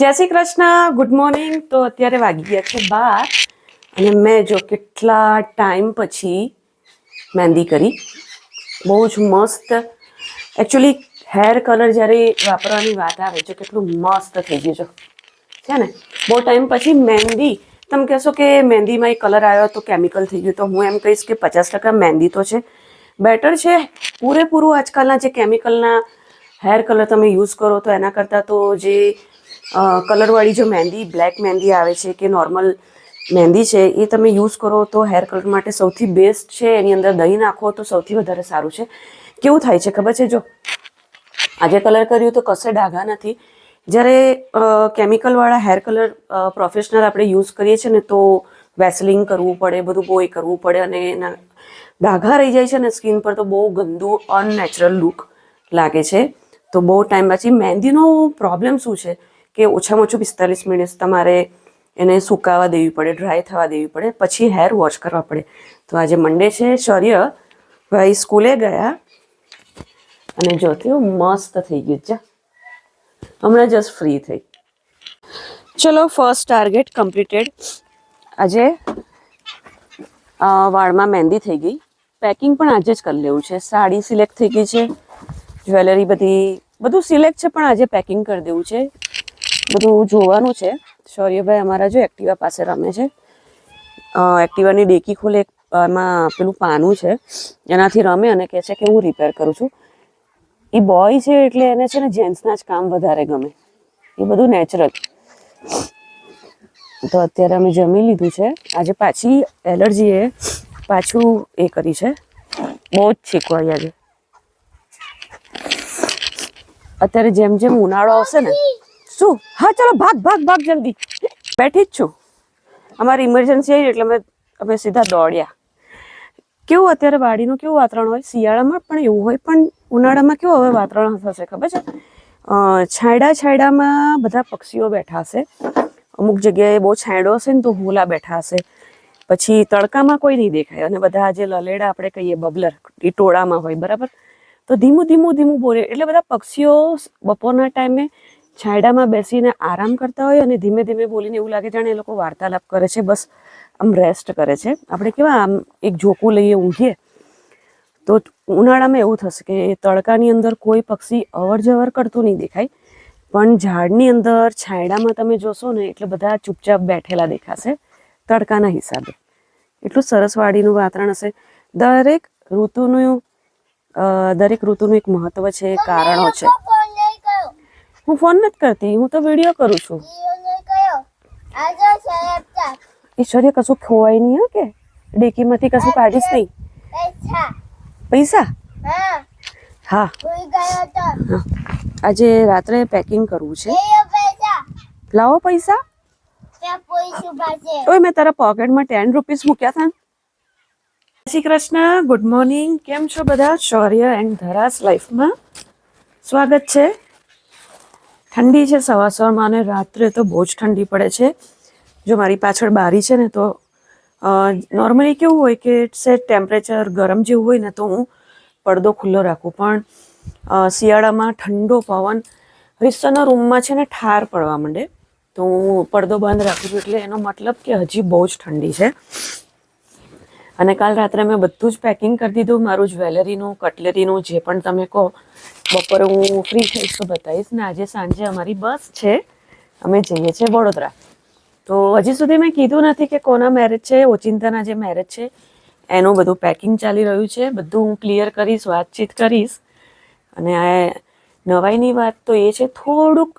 જય Shri Krishna good morning તો અત્યારે વાગી ગયા છે બાર અને મેં જો કેટલા ટાઈમ પછી મહેંદી કરી. બહુ જ મસ્ત. એકચ્યુઅલી હેર કલર જ્યારે વાપરવાની વાત આવે છે, કેટલું મસ્ત થઈ ગયું છે. છે ને? બહુ ટાઈમ પછી મહેંદી. તમે કહેશો કે મહેંદીમાં એ કલર આવ્યો તો કેમિકલ થઈ ગયું. તો હું એમ કહીશ કે પચાસ ટકા મહેંદી તો છે. બેટર છે, પૂરેપૂરું આજકાલના જે કેમિકલના હેર કલર તમે યુઝ કરો તો એના કરતાં તો જે કલરવાળી જો મહેંદી બ્લેક મહેંદી આવે છે કે નોર્મલ મહેંદી છે, એ તમે યુઝ કરો તો હેર કલર માટે સૌથી બેસ્ટ છે. એની અંદર દહીં નાખો તો સૌથી વધારે સારું છે. કેવું થાય છે ખબર છે? જો આજે કલર કર્યું તો કશે ડાઘા નથી. જ્યારે કેમિકલવાળા હેર કલર પ્રોફેશનલ આપણે યુઝ કરીએ છીએ ને તો વેસલિંગ કરવું પડે, બધું બહુ એ કરવું પડે અને એના ડાઘા રહી જાય છે ને સ્કિન પર તો બહુ ગંદુ અનનેચરલ લુક લાગે છે. તો બહુ ટાઈમ પછી મહેંદીનો પ્રોબ્લેમ શું છે? કે ઓછામાં ઓછું પિસ્તાલીસ મિનિટ તમારે એને સુકાવા દેવી પડે ડ્રાય થવા દેવી પડે, પછી હેર વોશ કરવા પડે. તો આજે મંડે છે, શૌર્ય ભાઈ સ્કૂલે ગયા અને જો થયું મસ્ત થઈ ગયું છે હમણાં જસ્ટ ફ્રી થઈ. ચલો ફર્સ્ટ ટાર્ગેટ કમ્પ્લીટેડ આજે વાળમાં મહેંદી થઈ ગઈ. પેકિંગ પણ આજે જ કરી લેવું છે. સાડી સિલેક્ટ થઈ ગઈ છે જ્વેલરી બધી, બધું સિલેક્ટ છે, પણ આજે પેકિંગ કરી દેવું છે. બધું જોવાનું છે. શૌર્યભાઈ અમારા જો એક્ટિવા પાસે રમે છે. એક્ટિવાની ડેકી ખોલે, એમાં પેલું પાનું છે. એનાથી રમે અને કહે છે કે હું રિપેર કરું છું. એ બોય છે એટલે એને છે ને જેન્ટ્સના જ કામ વધારે ગમે. એ બધું નેચરલ તો અત્યારે અમે જમી લીધું છે. આજે પાછી એલર્જીએ પાછું એ કરી છે. બહુ જ છીકવા આજે. અત્યારે જેમ જેમ ઉનાળો આવશે ને શું? હા ચલો ભાગ ભાગ ભાગ જલ્દી. બેઠી જ છું. અમારી ઇમરજન્સી આવી એટલે અમે અમે સીધા દોડ્યા. કેવું અત્યારે વાડીનું કેવું વાતાવરણ હોય? શિયાળામાં પણ એવું હોય પણ ઉનાળામાં કેવું હવે વાતાવરણ થશે ખબર છે? અ, છાંયડા છાંયડામાં બધા પક્ષીઓ બેઠા હશે. અમુક જગ્યાએ બહુ છાંયડો હશે ને તો હુલા બેઠા હશે. પછી તડકામાં કોઈ નહીં દેખાય. અને બધા જે લલેડા આપણે કહીએ બબલર એ ટોળામાં હોય બરાબર? તો ધીમું ધીમું ધીમું બોલે એટલે બધા પક્ષીઓ બપોરના ટાઈમે છાંયડામાં બેસીને આરામ કરતા હોય અને ધીમે ધીમે બોલીને એવું લાગે જાણે એ લોકો વાર્તાલાપ કરે છે, બસ આમ રેસ્ટ કરે છે. આપણે કેવા આમ એક ઝોકું લઈએ, ઊંઘીએ, તો ઉનાળામાં એવું થશે કે તડકાની અંદર કોઈ પક્ષી અવર જવર કરતું નહીં દેખાય, પણ ઝાડની અંદર છાંયડામાં તમે જોશો ને એટલે બધા ચૂપચાપ બેઠેલા દેખાશે તડકાના હિસાબે. એટલું સરસ વાડીનું વાતાવરણ હશે. દરેક ઋતુનું દરેક ઋતુનું એક મહત્વ છે કારણો છે. હું ફોન નથી કરતી હું તો વીડિયો કરું છું. ઈશ્વર્ય કશું ખોવાય નહીં હો કે? ડેકીમાંથી કશું કાઢીશ નહીં. પૈસા. હા. આજે રાત્રે પેકિંગ કરવું છે. લાવો પાસે? ઓય મેં તારા પોકેટમાં ટેન રૂપીસ મૂક્યા હતા શ્રી કૃષ્ણ ગુડ મોર્નિંગ કેમ છો બધા? શૌર્ય એન્ડ ધરાસ લાઈફમાં સ્વાગત છે. ઠંડી છે, સવાર સવારમાં અને રાત્રે તો બહુ જ ઠંડી પડે છે. જો મારી પાછળ બારી છે ને, તો નોર્મલી કેવું હોય કે સેટ ટેમ્પરેચર ગરમ જેવું હોય ને, તો હું પડદો ખુલ્લો રાખું. પણ શિયાળામાં ઠંડો પવન રિસ્સરના રૂમમાં છે ને, ઠાર પડવા માંડે. તો હું પડદો બંધ રાખું છું, એટલે એનો મતલબ કે હજી બહુ જ ઠંડી છે. અને કાલ રાત્રે મેં બધું જ પેકિંગ કરી દીધું, મારું જ્વેલરીનું કટલેરીનું જે પણ તમે કહો. બપોરે હું ફ્રી થઈશ તો બતાવીશ ને આજે સાંજે અમારી બસ છે. અમે જઈએ છીએ વડોદરા. તો હજી સુધી મેં કીધું નથી કે કોના મેરેજ છે, ઓચિંતાના જે મેરેજ છે, એનું બધું પેકિંગ ચાલી રહ્યું છે. બધું હું ક્લિયર કરીશ, વાતચીત કરીશ. અને આ નવાઈની વાત તો એ છે, થોડુંક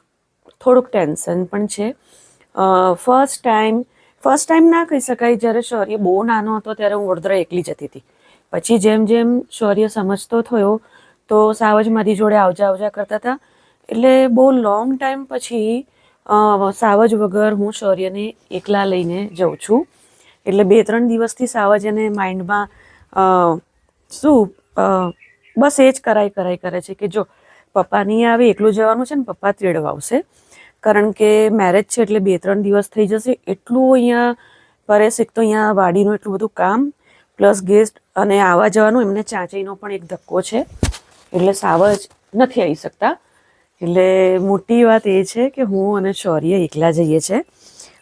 થોડુંક ટેન્શન પણ છે. ફર્સ્ટ ટાઈમ ફર્સ્ટ ટાઈમ ના કહી શકાય, જ્યારે શૌર્ય બહુ નાનો હતો ત્યારે હું વડોદરા એકલી જતી હતી. પછી જેમ જેમ શૌર્ય સમજતો થયો, તો સાવજ મારી જોડે આવજા આવજા કરતા હતા. એટલે બહુ લોંગ ટાઈમ પછી સાવજ વગર હું શૌર્યને એકલા લઈને જઉં છું. એટલે બે ત્રણ દિવસથી સાવજ એને માઇન્ડમાં શું બસ એ જ કરાય કરાય કરે છે કે જો પપ્પા નહીં આવે, એકલું જવાનું છે ને, પપ્પા તેડવાવશે કારણ કે મેરેજ છે એટલે બે, ત્રણ દિવસ થઈ જશે. એટલું અહીંયા પરેશ, એક તો અહીંયા વાડીનું એટલું બધું કામ પ્લસ ગેસ્ટ અને આવવા જવાનું, એમને ચાંચઈનો પણ એક ધક્કો છે. એટલે સાવજ નથી આવી શકતા. એટલે મોટી વાત એ છે કે હું અને શૌર્ય એકલા જઈએ છે.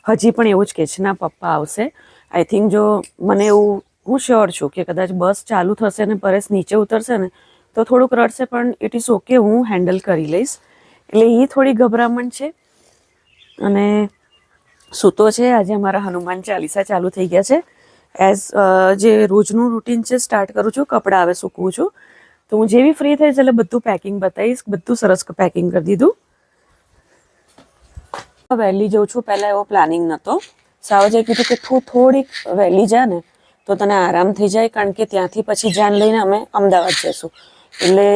હજી પણ એવું જ કે છે, ના, પપ્પા આવશે. આઈ થિંક જો મને એવું, હું શ્યોર છું કે કદાચ બસ ચાલુ થશે ને પરેશ નીચે ઉતરશે ને, તો થોડુંક રડશે, પણ ઇટ ઇઝ ઓકે હું હેન્ડલ કરી લઈશ. એટલે એ થોડી ગભરામણ છે. અને સૂતો છે. આજે અમારા હનુમાન ચાલીસા ચાલુ થઈ ગયા છે. એઝ જે રોજનું રૂટીન છે સ્ટાર્ટ કરું છું, કપડાં હવે સૂકવું છું. તો હું જેવી ફ્રી થઈશ એટલે બધું પેકિંગ બતાવીશ, બધું સરસ પેકિંગ કરી દીધું. વહેલી જઉં છું, પહેલાં એવો પ્લાનિંગ નહોતો સાવજે કીધું કે તું થોડીક વહેલી જા ને, તો તને આરામ થઈ જાય, કારણ કે ત્યાંથી પછી જાન લઈને અમે અમદાવાદ જઈશું. એટલે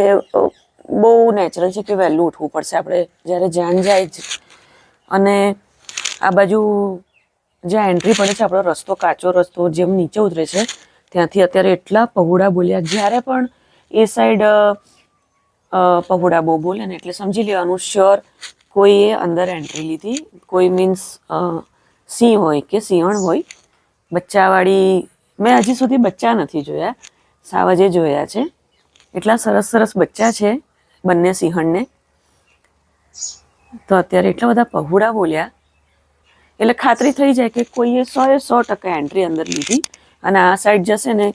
બહુ નેચરલ છે કે વહેલું ઉઠવું પડશે. આપણે જ્યારે જાન જાય અને આ બાજુ જ્યાં એન્ટ્રી પડે છે, આપણો રસ્તો કાચો રસ્તો જેમ નીચે ઉતરે છે, ત્યાંથી અત્યારે એટલા પહોળા બોલ્યા. જ્યારે પણ એ સાઈડ પહોળા બહુ બોલે ને, એટલે સમજી લેવાનું શ્યોર કોઈએ અંદર એન્ટ્રી લીધી. કોઈ મીન્સ સિંહ હોય કે સિંહણ હોય, બચ્ચાવાળી, મેં હજી સુધી બચ્ચા નથી જોયા, સાવજે જોયા છે. એટલા સરસ સરસ બચ્ચા છે બંને સિંહણને. તો અત્યારે એટલા બધા પહોળા બોલ્યા. એટલે ખાતરી થઈ જાય કે કોઈએ એ સો ટકા એન્ટ્રી અંદર લીધી અને આ સાઈડ જશે ને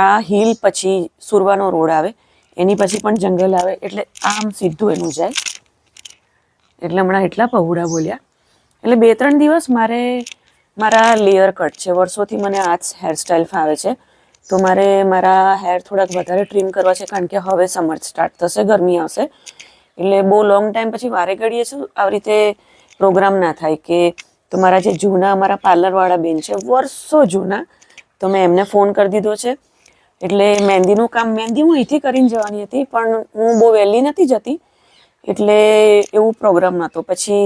આ હિલ પછી સુરવાનો રોડ આવે, એની પછી પણ જંગલ આવે, એટલે આમ સીધું એનું જાય. એટલે હમણાં એટલા પહોળા બોલ્યા. એટલે બે ત્રણ દિવસ મારે મારા લેયર કટ છે, વર્ષોથી મને આ જ હેરસ્ટાઈલ ફાવે છે. તો મારે મારા હેર થોડાક વધારે ટ્રીમ કરવા છે, કારણ કે હવે સમર સ્ટાર્ટ થશે, ગરમી આવશે. એટલે બહુ લોંગ ટાઈમ પછી વારે ઘડીએ છું આવી રીતે પ્રોગ્રામ ના થાય કે તો મારા જે જૂના અમારા પાર્લરવાળા બેન છે, વર્ષો જૂના, તો મેં એમને ફોન કરી દીધો છે. એટલે મહેંદીનું કામ, મહેંદી હું અહીંથી કરીને જવાની હતી, પણ હું બહુ વહેલી નથી જતી. એટલે એવું પ્રોગ્રામ નહોતો પછી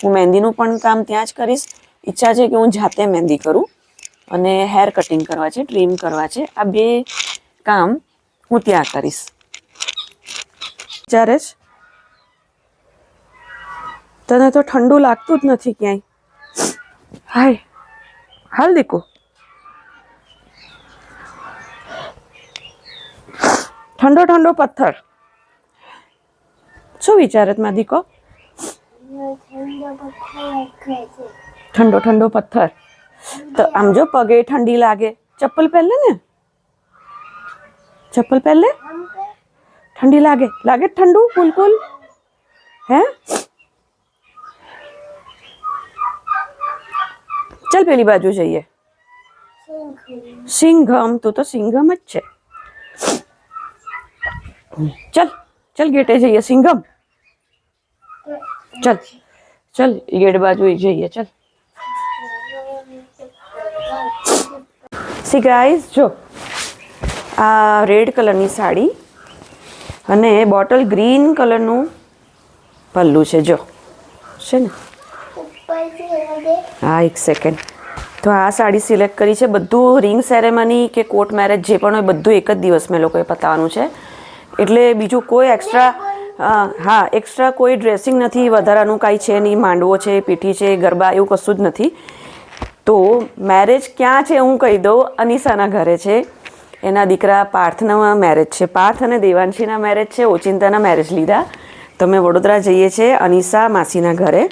હું મહેંદીનું પણ કામ ત્યાં જ કરીશ. ઈચ્છા છે કે હું જાતે મહેંદી કરું અને હેર કટિંગ કરવા છે ટ્રીમ કરવા છે. આ બે કામ હું ત્યાં કરીશ. જ્યારે જ તને તો ઠંડુ લાગતું જ નથી ક્યાંય. હાય, હાલ દીકુ. ઠંડો ઠંડો પથ્થર. શું વિચારે માં દીકો? ઠંડો ઠંડો પથ્થર. તો આમ જો પગે ઠંડી લાગે. ચપ્પલ પહેરલે ને? ચપ્પલ પહેરલે? ઠંડી લાગે. લાગે જ ઠંડુ? બિલકુલ હે? ચાલ પેલી બાજુ જઈએ. સિંઘમ, તું તો સિંઘમ જ છે. ચલ ચલ ગેટે જઈએ, સિંઘમ. ચલ ચલ ગેટ બાજુ જઈએ, ચલ. સી ગાઈઝ જો, આ રેડ કલરની સાડી અને બોટલ ગ્રીન કલરનું પલ્લું છે, જો. છે ને? હા એક સેકન્ડ તો આ સાડી સિલેક્ટ કરી છે. બધું રિંગ સેરેમની કે કોર્ટ મેરેજ જે પણ હોય બધું એક જ દિવસ મેં લોકોએ પતાવવાનું છે. એટલે બીજું કોઈ એક્સ્ટ્રા હા એક્સ્ટ્રા કોઈ ડ્રેસિંગ નથી વધારાનું કાંઈ છે નહીં માંડવો છે પીઠી છે ગરબા એવું કશું જ નથી. તો મેરેજ ક્યાં છે હું કહી દઉં? અનિસાના ઘરે છે. એના દીકરા પાર્થના મેરેજ છે. પાર્થ અને દેવાંશીના મેરેજ છે. ઓચિંતાના મેરેજ લીધા. તમે વડોદરા જઈએ છીએ અનિસા માસીના ઘરે.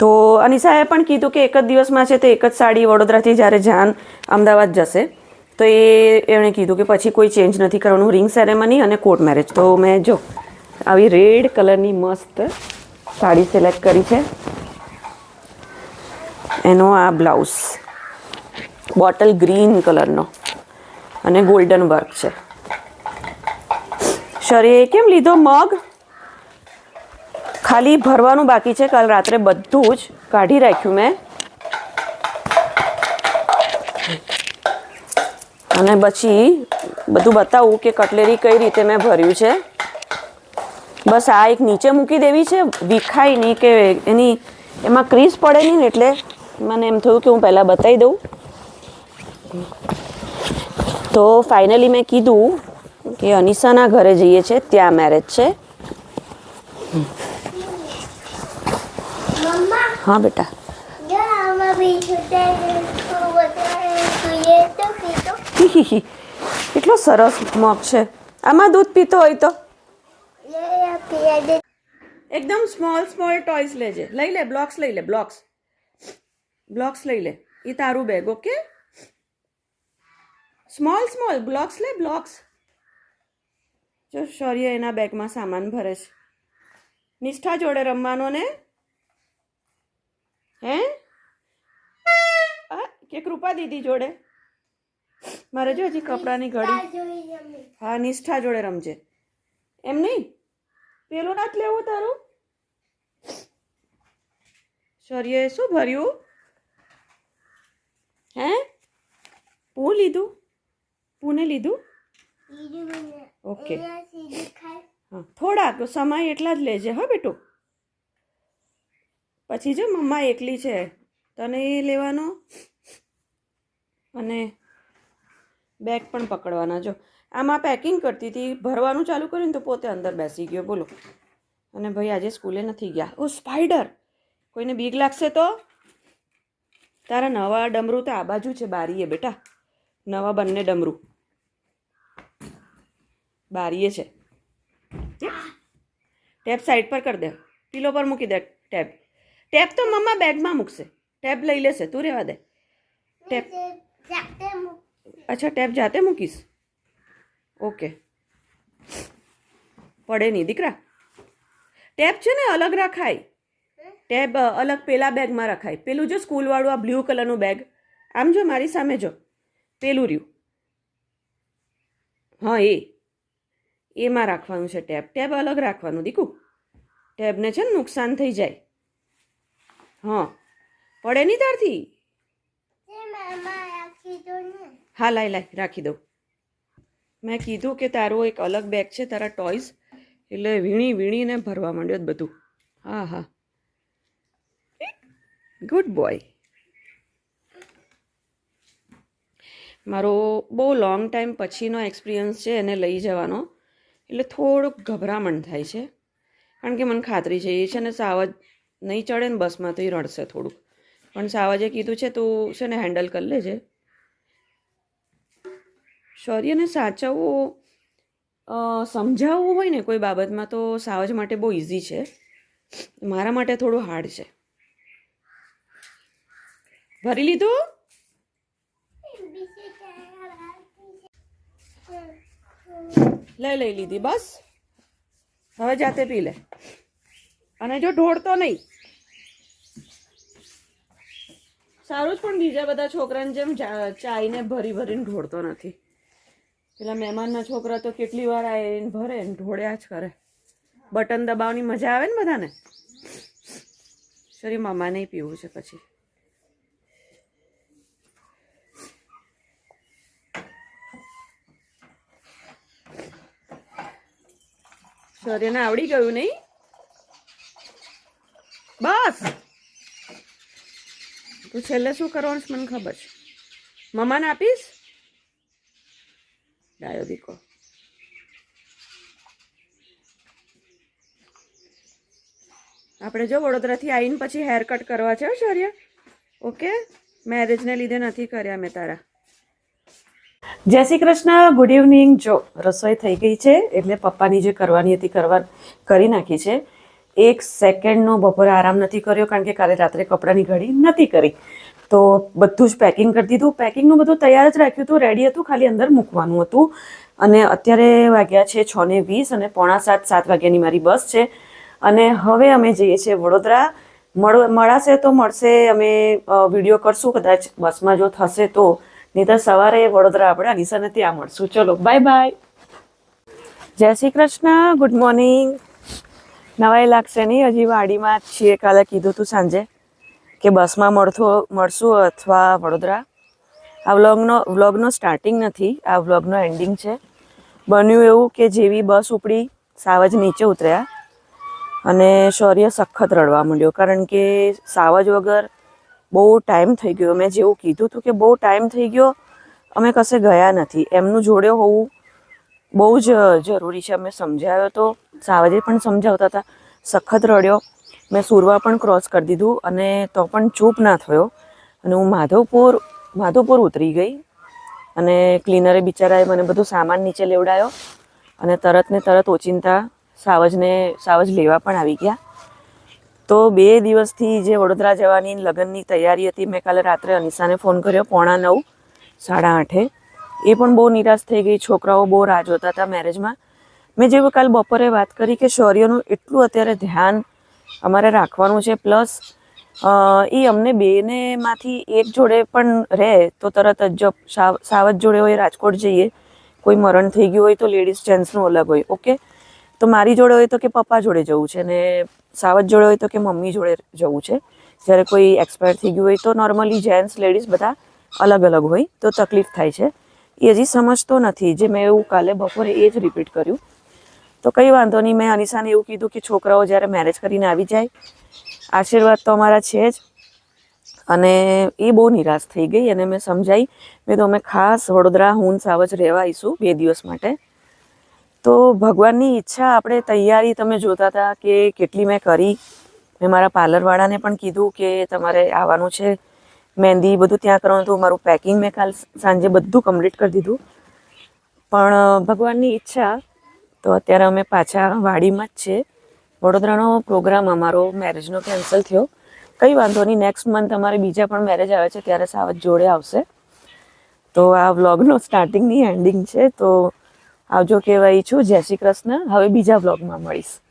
તો અનિસાએ પણ કીધું કે એક જ દિવસમાં છે તો એક જ સાડી વડોદરાથી જ્યારે જાન અમદાવાદ જશે, તો એ એણે કીધું કે પછી કોઈ ચેન્જ નથી કરવાનું. રિંગ સેરેમની અને કોર્ટ મેરેજ તો મેં જો આવી રેડ કલરની મસ્ત સાડી સિલેક્ટ કરી છે. એનો આ બ્લાઉઝ બોટલ ગ્રીન કલરનો અને ગોલ્ડન વર્ક છે. શરીએ કેમ લીધો મગ? ખાલી ભરવાનું બાકી છે. કાલ રાત્રે બધું જ કાઢી રાખ્યું મેં. અને પછી બધું બતાવું કે કટલેરી કઈ રીતે મેં ભર્યું છે. બસ આ એક નીચે મૂકી દેવી છે. વિખાય નહીં કે એની એમાં ક્રીઝ પડે નહીં ને એટલે મને એમ થયું કે હું પહેલાં બતાવી દઉં. તો ફાઇનલી મેં કીધું કે અનિસાના ઘરે જઈએ છે. ત્યાં મેરેજ છે મમ્મા હા બેટા. કેટલો સરસ મગ છે. આમાં દૂધ પીતો હોય તો? એકદમ સ્મોલ સ્મોલ ટોયસ લેજે લઈ લે બ્લોક્સ લઈ લે બ્લોક્સ બ્લોક્સ લઈ લે. એ તારું bag okay small small blocks લે બ્લોક્સ જો શૌર્ય એના બેગમાં સામાન ભરે છે. નિષ્ઠા જોડે રમવાનો ને? હે? કે કૃપા દીદી જોડે? મારે જો હજી કપડાની ઘડી. હા નિષ્ઠા જોડે રમજે. એમ નહીં? પેલું નાથ લેવું તારું? શરીએ શું ભર્યું? હે? પૂ લીધું? પૂને લીધું? ઓકે. હા થોડાક સમય એટલા જ લેજે હો બેટું. પછી જો મમ્મા એકલી છે, તને એ લેવાનો? અને બેગ પણ પકડવાના. જો, આમાં પેકિંગ કરતી હતી, ભરવાનું ચાલુ કર્યું તો પોતે અંદર બેસી ગયો. બોલો. અને ભાઈ આજે સ્કૂલે નથી ગયા. ઓ સ્પાઈડર કોઈને બીક લાગશે તો? તારા નવા ડમરું તો આ બાજુ છે, બારીએ બેટા. નવા બંને ડમરું. બારીએ છે. ટેપ સાઈડ પર કરી દે. પીલો પર મૂકી દે ટેપ. ટેપ તો મમ્મા બેગમાં મૂકશે. ટેપ લઈ લેશે. તું રહેવા દે. ટેપ અચ્છા ટેપ જાતે મૂકીશ? ઓકે. પડે નહીં દીકરા. ટેપ છે ને અલગ રખાય. ટેબ અલગ પેલા બેગમાં રખાય. પેલું જો સ્કૂલવાળું આ બ્લુ કલરનું બેગ. આમ જો મારી સામે જો. પેલું રહ્યું. હા એ. એમાં રાખવાનું છે ટેબ ટેબ અલગ રાખવાનું દીકું. ટેબને છે ને નુકસાન થઈ જાય. હા. પડે નહીં તારથી? હા લાઈ લાઈ રાખી દઉં. મેં કીધું કે તારું એક અલગ બેગ છે, તારા ટોયસ એટલે વીણી, વીણીને ભરવા માંડ્યો બધું. હા હા. ગુડ બોય મારો બહુ લોંગ ટાઈમ પછીનો એક્સપિરિયન્સ છે, એને લઈ જવાનો. એટલે થોડુંક ગભરામણ થાય છે. કારણ કે મને ખાતરી છે, એ છે ને સાવજ નહીં ચડે ને બસમાં તો એ રડશે થોડુંક. પણ સાવજે કીધું છે તું છે ને હેન્ડલ કરી લેજે. શૌર્યને સાચવવું સમજાવવું હોય ને કોઈ બાબતમાં તો સાવજ માટે બહુ ઇઝી છે. મારા માટે થોડું હાર્ડ છે. ભરી લીધું. લઈ લઈ લીધી બસ. હવે જાતે પી લે. અને જો ઢોળતો નહીં. સારું જ પણ બીજા બધા છોકરાને જેમ ચાઈને ભરી ભરીને ઢોળતો નથી. પેલા મહેમાનના છોકરા તો કેટલી વાર આવીને ભરે ને ઢોળ્યા જ કરે. બટન દબાવવાની મજા આવે ને બધાને? સોરી મામા નહીં પીવું છે પછી. શૌર્યને આવડી ગયું નહીં? બસ. તું છેલ્લે શું કરવાનું મને ખબર છે? મમ્માને આપીશ? ડાયો દીકો. આપણે જો વડોદરાથી આવીને પછી હેર કટ કરવા છે શૌર્ય. ઓકે? મેરેજને લીધે નથી કર્યા મેં તારા. જય શ્રી કૃષ્ણ ગુડ ઇવનિંગ જો રસોઈ થઈ ગઈ છે, એટલે પપ્પાની જે કરવાની હતી કરવા કરી નાખી છે. એક સેકન્ડનો બપોરે આરામ નથી કર્યો કારણ કે કાલે રાત્રે કપડાની ઘડી નથી કરી. તો બધું જ પેકિંગ કરી દીધું. પેકિંગનું બધું તૈયાર જ રાખ્યું હતું. રેડી હતું, ખાલી અંદર મૂકવાનું હતું. અને અત્યારે વાગ્યા છે છ ને વીસ અને પોણા સાત સાત વાગ્યાની મારી બસ છે. અને હવે અમે જઈએ છીએ વડોદરા. મળ, મળાશે તો મળશે. અમે વીડિયો કરશું. કદાચ બસમાં જો થશે તો. નહીં તો સવારે વડોદરા આપણે અનિસાને ત્યાં મળશું. ચલો બાય બાય જય શ્રી કૃષ્ણ. ગુડ મોર્નિંગ નવાઈ લાગશે નહીં? હજી વાડીમાં જ છીએ. કાલે કીધું તું સાંજે કે બસમાં મળતો મળશું અથવા વડોદરા. આ વ્લોગનો વ્લોગનો સ્ટાર્ટિંગ નથી. આ વ્લોગનો એન્ડિંગ છે. બન્યું એવું કે જેવી બસ ઉપડી, સાવજ નીચે ઉતર્યા અને શૌર્ય સખત રડવા માંડ્યો. કારણ કે સાવજ વગર બહુ ટાઈમ થઈ ગયો. મેં જેવું કીધું હતું કે બહુ ટાઈમ થઈ ગયો, અમે કશે ગયા નથી. એમનું જોડે હોવું બહુ જ જરૂરી છે. અમે સમજાવ્યો તો સાવજે પણ સમજાવતા હતા. સખત રડ્યો. મેં સુરવા પણ ક્રોસ કરી દીધું અને તો પણ ચૂપ ના થયો. અને હું માધવપુર માધવપુર ઉતરી ગઈ અને ક્લીનરે બિચારાએ મને બધું સામાન નીચે લેવડાયો અને તરત ને તરત ઓચિંતા સાવજને સાવજ લેવા પણ આવી ગયા. તો બે દિવસથી જે વડોદરા જવાની લગ્નની તૈયારી હતી, મેં કાલે રાત્રે અનિશાને ફોન કર્યો, પોણા નવ, સાડા આઠે. એ પણ બહુ નિરાશ થઈ ગઈ. છોકરાઓ બહુ રાહ જોતા હતા મેરેજમાં મેં જેવું કાલ બપોરે વાત કરી કે શૌર્યનું એટલું અત્યારે ધ્યાન અમારે રાખવાનું છે, પ્લસ એ અમને બેનેમાંથી એક જોડે પણ રહે તો તરત જ જો સાવ, સાવજ જોડે હોય, રાજકોટ જઈએ, કોઈ મરણ થઈ ગયું હોય તો લેડીઝ જેન્ટ્સનું અલગ હોય, ઓકે? તો મારી જોડે હોય તો કે પપ્પા જોડે જવું છે ને સાવજ જોડે હોય તો કે મમ્મી જોડે જવું છે. જ્યારે કોઈ એક્સપાયર થઈ ગયું હોય તો નોર્મલી જેન્ટ્સ લેડીઝ બધા અલગ અલગ હોય તો તકલીફ થાય છે. એ હજી સમજતો નથી. જે મેં એવું કાલે બપોરે એ જ રિપીટ કર્યું. તો કંઈ વાંધો નહીં, મેં અનિશાને એવું કીધું કે છોકરાઓ જ્યારે મેરેજ કરીને આવી જાય, આશીર્વાદ તો અમારા છે જ. અને એ બહુ નિરાશ થઈ ગઈ અને મેં સમજાઈ, મેં તો અમે ખાસ વડોદરા, હું સાવજ રહેવા આવીશું બે દિવસ માટે. તો ભગવાનની ઈચ્છા આપણે તૈયારી તમે જોતા હતા કે કેટલી મેં કરી. મેં મારા પાર્લરવાળાને પણ કીધું કે તમારે આવવાનું છે, મહેંદી બધું ત્યાં કરવાનું હતું, મારું પેકિંગ મેં કાલ સાંજે બધું કમ્પ્લીટ કરી દીધું. પણ ભગવાનની ઈચ્છા તો અત્યારે અમે પાછા વાડીમાં જ છે વડોદરાનો પ્રોગ્રામ અમારો મેરેજનો કેન્સલ થયો. કંઈ વાંધો નહીં નેક્સ્ટ મંથ અમારે બીજા પણ મેરેજ આવે છે, ત્યારે સાવજ જોડે આવશે. તો આ વ્લોગનો સ્ટાર્ટિંગની એન્ડિંગ છે. તો આવજો કહેવાય છું. જય શ્રી કૃષ્ણ. હવે બીજા વ્લોગમાં મળીશ.